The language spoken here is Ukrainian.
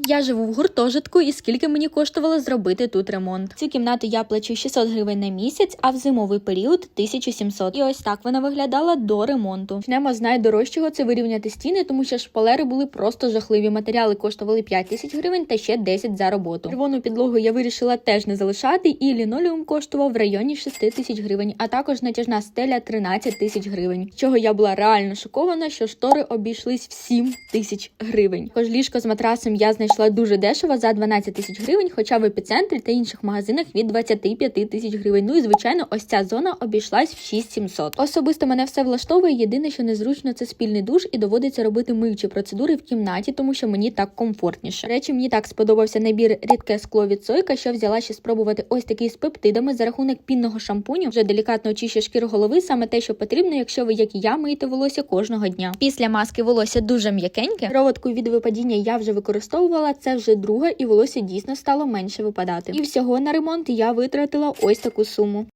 Я живу в гуртожитку, і скільки мені коштувало зробити тут ремонт. Цю кімнату я плачу 600 гривень на місяць, а в зимовий період 1700. І ось так вона виглядала до ремонту. Почнемо з найдорожчого це вирівняти стіни, тому що шпалери були просто жахливі. Матеріали коштували 5 тисяч гривень та ще 10 за роботу. Червону підлогу я вирішила теж не залишати, і лінолеум коштував в районі 6 тисяч гривень, а також натяжна стеля 13 тисяч гривень. Чого я була реально шокована, що штори обійшлись в 7 тисяч гривень. Також ліжко з матрасом я знайшла дуже дешево за 12 тисяч гривень, хоча в епіцентрі та інших магазинах від 25 тисяч гривень. Ну і звичайно, ось ця зона обійшлась в 6700. Особисто мене все влаштовує. Єдине, що незручно, це спільний душ, і доводиться робити миючі процедури в кімнаті, тому що мені так комфортніше. Речі, мені так сподобався набір рідке скло від Сойка, що взяла ще спробувати ось такий з пептидами за рахунок пінного шампуню. Вже делікатно очищує шкіру голови, саме те, що потрібно, якщо ви, як і я, миєте волосся кожного дня. Після маски волосся дуже м'якеньке. Проводку від випадіння я вже використовувала. Це вже друга, і волосся дійсно стало менше випадати. І всього на ремонт я витратила ось таку суму.